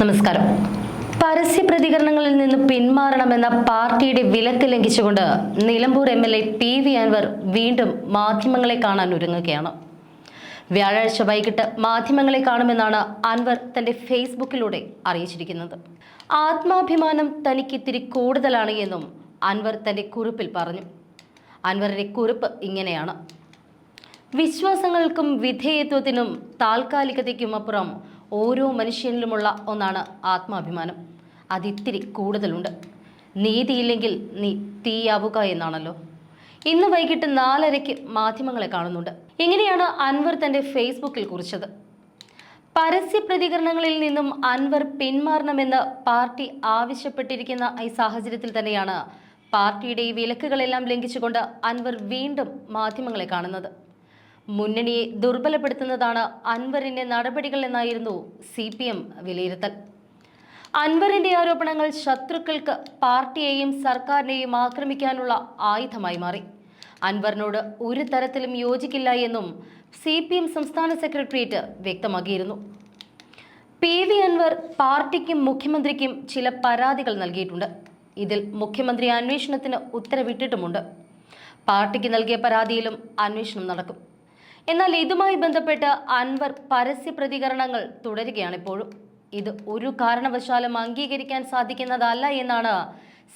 നമസ്കാരം. പരസ്യ പ്രതികരണങ്ങളിൽ നിന്ന് പിന്മാറണമെന്ന പാർട്ടിയുടെ വിലക്ക് ലംഘിച്ചുകൊണ്ട് Nilambur M L A P V Anwar വീണ്ടും മാധ്യമങ്ങളെ കാണാൻ ഒരുങ്ങുകയാണ്. വ്യാഴാഴ്ച വൈകിട്ട് മാധ്യമങ്ങളെ കാണുമെന്നാണ് അൻവർ തന്റെ ഫേസ്ബുക്കിലൂടെ അറിയിച്ചിരിക്കുന്നത്. ആത്മാഭിമാനം തനിക്ക് ഇത്തിരി കൂടുതലാണ് എന്നും അൻവർ തന്റെ കുറിപ്പിൽ പറഞ്ഞു. അൻവറിന്റെ കുറിപ്പ് ഇങ്ങനെയാണ്. വിശ്വാസങ്ങൾക്കും വിധേയത്വത്തിനും താൽക്കാലികതയ്ക്കും അപ്പുറം ഓരോ മനുഷ്യനിലുമുള്ള ഒന്നാണ് ആത്മാഭിമാനം. അതിത്തിരി കൂടുതലുണ്ട്. നീതിയില്ലെങ്കിൽ നീ തീയാവുക എന്നാണല്ലോ. ഇന്ന് വൈകിട്ട് നാലരയ്ക്ക് മാധ്യമങ്ങളെ കാണുന്നുണ്ട്. ഇങ്ങനെയാണ് അൻവർ തന്റെ ഫേസ്ബുക്കിൽ കുറിച്ചത്. പരസ്യ പ്രതികരണങ്ങളിൽ നിന്നും അൻവർ പിന്മാറണമെന്ന് പാർട്ടി ആവശ്യപ്പെട്ടിരിക്കുന്ന ഈ സാഹചര്യത്തിൽ തന്നെയാണ് പാർട്ടിയുടെ ഈ വിലക്കുകളെല്ലാം ലംഘിച്ചുകൊണ്ട് അൻവർ വീണ്ടും മാധ്യമങ്ങളെ കാണുന്നത്. മുന്നണിയെ ദുർബലപ്പെടുത്തുന്നതാണ് അൻവറിന്റെ നടപടികൾ എന്നായിരുന്നു സി പി എം വിലയിരുത്തൽ. അൻവറിന്റെ ആരോപണങ്ങൾ ശത്രുക്കൾക്ക് പാർട്ടിയെയും സർക്കാരിനെയും ആക്രമിക്കാനുള്ള ആയുധമായി മാറി. അൻവറിനോട് ഒരു തരത്തിലും യോജിക്കില്ല എന്നും സി പി എം സംസ്ഥാന സെക്രട്ടേറിയറ്റ് വ്യക്തമാക്കിയിരുന്നു. പി വി അൻവർ പാർട്ടിക്കും മുഖ്യമന്ത്രിക്കും ചില പരാതികൾ നൽകിയിട്ടുണ്ട്. ഇതിൽ മുഖ്യമന്ത്രി അന്വേഷണത്തിന് ഉത്തരവിട്ടിട്ടുമുണ്ട്. പാർട്ടിക്ക് നൽകിയ പരാതിയിലും അന്വേഷണം നടക്കും. എന്നാൽ ഇതുമായി ബന്ധപ്പെട്ട് അൻവർ പരസ്യ പ്രതികരണങ്ങൾ തുടരുകയാണ് ഇപ്പോഴും. ഇത് ഒരു കാരണവശാലും അംഗീകരിക്കാൻ സാധിക്കുന്നതല്ല എന്നാണ്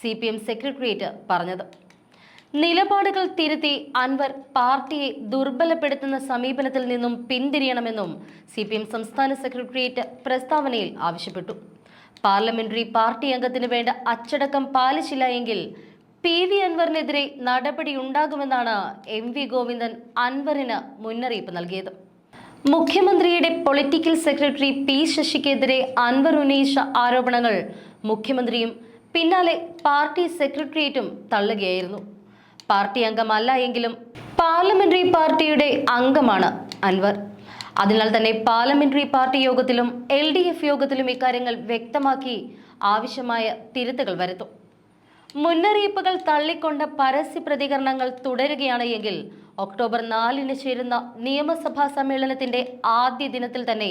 സി പി എം സെക്രട്ടേറിയറ്റ് പറഞ്ഞത്. നിലപാടുകൾ തിരുത്തി അൻവർ പാർട്ടിയെ ദുർബലപ്പെടുത്തുന്ന സമീപനത്തിൽ നിന്നും പിന്തിരിയണമെന്നും സി പി എം സംസ്ഥാന സെക്രട്ടേറിയറ്റ് പ്രസ്താവനയിൽ ആവശ്യപ്പെട്ടു. പാർലമെന്ററി പാർട്ടി അംഗത്തിന് വേണ്ട അച്ചടക്കം പാലിച്ചില്ല എങ്കിൽ പി വി അൻവറിനെതിരെ നടപടിയുണ്ടാകുമെന്നാണ് എം വി ഗോവിന്ദൻ അൻവറിന് മുന്നറിയിപ്പ് നൽകിയത്. മുഖ്യമന്ത്രിയുടെ പൊളിറ്റിക്കൽ സെക്രട്ടറി പി ശശിക്കെതിരെ അൻവർ ഉന്നയിച്ച ആരോപണങ്ങൾ മുഖ്യമന്ത്രിയും പിന്നാലെ പാർട്ടി സെക്രട്ടേറിയറ്റും തള്ളുകയായിരുന്നു. പാർട്ടി അംഗമല്ല എങ്കിലും പാർലമെന്ററി പാർട്ടിയുടെ അംഗമാണ് അൻവർ. അതിനാൽ തന്നെ പാർലമെന്ററി പാർട്ടി യോഗത്തിലും എൽ യോഗത്തിലും ഇക്കാര്യങ്ങൾ വ്യക്തമാക്കി ആവശ്യമായ തിരുത്തുകൾ വരുത്തും. മുന്നറിയിപ്പുകൾ തള്ളിക്കൊണ്ട് പരസ്യ പ്രതികരണങ്ങൾ തുടരുകയാണ് എങ്കിൽ ഒക്ടോബർ നാലിന് ചേരുന്ന നിയമസഭാ സമ്മേളനത്തിന്റെ ആദ്യ ദിനത്തിൽ തന്നെ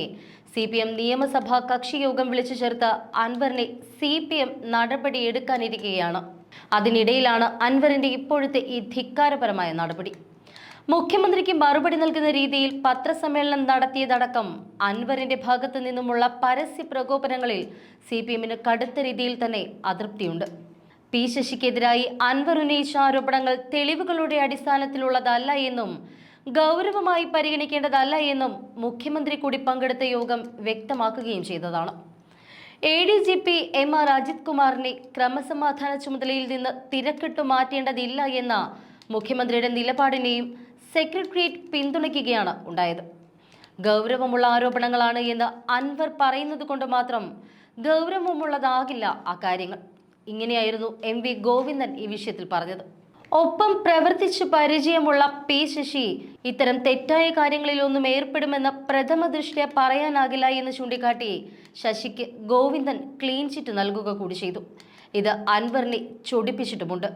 സി പി എം നിയമസഭാ കക്ഷിയോഗം വിളിച്ചു ചേർത്ത് അൻവറിനെ സി പി എം നടപടിയെടുക്കാനിരിക്കുകയാണ് അതിനിടയിലാണ് അൻവറിന്റെ ഇപ്പോഴത്തെ ഈ ധിക്കാരപരമായ നടപടി. മുഖ്യമന്ത്രിക്ക് മറുപടി നൽകുന്ന രീതിയിൽ പത്രസമ്മേളനം നടത്തിയതടക്കം അൻവറിന്റെ ഭാഗത്തു നിന്നുമുള്ള പരസ്യ പ്രകോപനങ്ങളിൽ സി പി എമ്മിന് കടുത്ത രീതിയിൽ തന്നെ അതൃപ്തിയുണ്ട്. പി ശശിക്കെതിരായി അൻവർ ഉന്നയിച്ച ആരോപണങ്ങൾ തെളിവുകളുടെ അടിസ്ഥാനത്തിലുള്ളതല്ല എന്നും ഗൗരവമായി പരിഗണിക്കേണ്ടതല്ല എന്നും മുഖ്യമന്ത്രി കൂടി പങ്കെടുത്ത യോഗം വ്യക്തമാക്കുകയും ചെയ്തതാണ്. A D G P M R Ajith കുമാറിനെ ക്രമസമാധാന ചുമതലയിൽ നിന്ന് തിരക്കിട്ടു മാറ്റേണ്ടതില്ല എന്ന മുഖ്യമന്ത്രിയുടെ നിലപാടിനെയും സെക്രട്ടേറിയറ്റ് പിന്തുണയ്ക്കുകയാണ് ഉണ്ടായത്. ഗൗരവമുള്ള ആരോപണങ്ങളാണ് എന്ന് അൻവർ പറയുന്നത് കൊണ്ട് മാത്രം ഗൗരവമുള്ളതാകില്ല ആ കാര്യങ്ങൾ. ഇങ്ങനെയായിരുന്നു എം വി ഗോവിന്ദൻ ഈ വിഷയത്തിൽ പറഞ്ഞത്. ഒപ്പം പ്രവർത്തിച്ച് പരിചയമുള്ള പി ശശി ഇത്തരം തെറ്റായ കാര്യങ്ങളിലൊന്നും ഏർപ്പെടുമെന്ന് പ്രഥമ ദൃഷ്ടിയെ പറയാനാകില്ല എന്ന് ചൂണ്ടിക്കാട്ടി ശശിക്ക് ഗോവിന്ദൻ ക്ലീൻ ചിറ്റ് നൽകുക കൂടി ചെയ്തു. ഇത് അൻവറിനെ ചൊടിപ്പിച്ചിട്ടുമുണ്ട്.